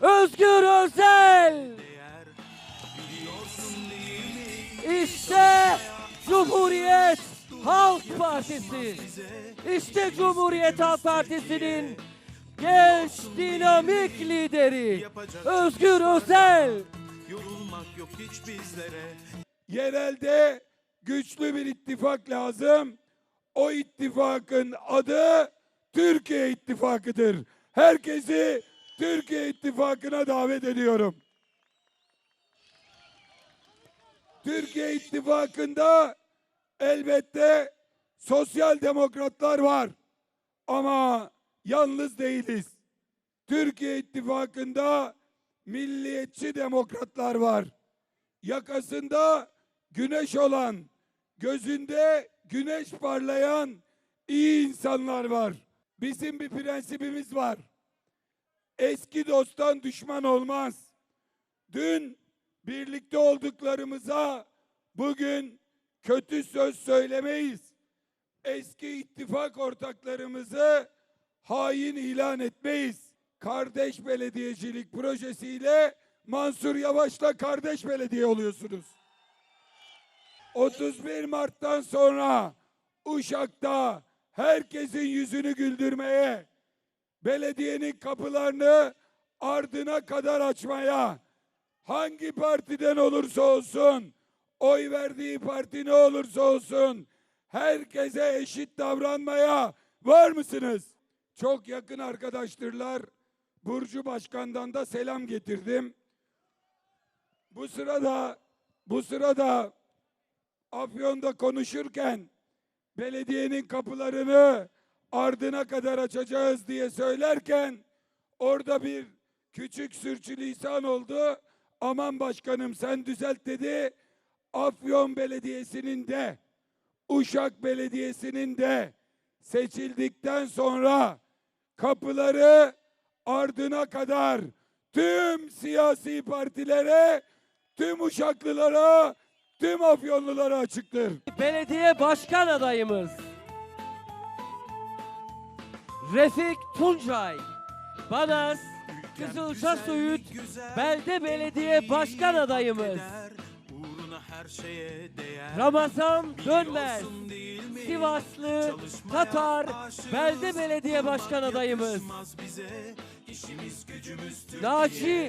Özgür Özel. İşte Cumhuriyet Halk Partisi. İşte Cumhuriyet Halk Partisi'nin genç dinamik lideri Özgür Özel. Yorulmak yok hiç bizlere Yerelde güçlü bir ittifak lazım. O ittifakın adı Türkiye İttifakı'dır. Herkesi Türkiye İttifakı'na davet ediyorum. Türkiye İttifakı'nda elbette sosyal demokratlar var. Ama yalnız değiliz. Türkiye İttifakı'nda milliyetçi demokratlar var yakasında güneş olan, gözünde güneş parlayan iyi insanlar var. Bizim bir prensibimiz var. Eski dosttan düşman olmaz. Dün birlikte olduklarımıza bugün kötü söz söylemeyiz. Eski ittifak ortaklarımızı hain ilan etmeyiz. Kardeş belediyecilik projesiyle Mansur Yavaş'la kardeş belediye oluyorsunuz. 31 Mart'tan sonra Uşak'ta herkesin yüzünü güldürmeye, belediyenin kapılarını ardına kadar açmaya, hangi partiden olursa olsun, oy verdiği parti ne olursa olsun, herkese eşit davranmaya var mısınız? Çok yakın arkadaştırlar. Burcu Başkan'dan da selam getirdim. Bu sırada bu sırada Afyon'da konuşurken belediyenin kapılarını ardına kadar açacağız diye söylerken orada bir küçük sürçülisan oldu. Aman başkanım sen düzelt dedi. Afyon Belediyesi'nin de Uşak Belediyesi'nin de seçildikten sonra kapıları ardına kadar tüm siyasi partilere, tüm Uşaklılara, tüm Afyonlulara açıktır. Belediye Başkan adayımız Refik Tuncay. Banaz Kızılca Söğüt Belde Belediye Başkan adayımız. Ramazan Dönmez? Sivaslı Tatar. Belde Belediye Başkan adayımız. Naci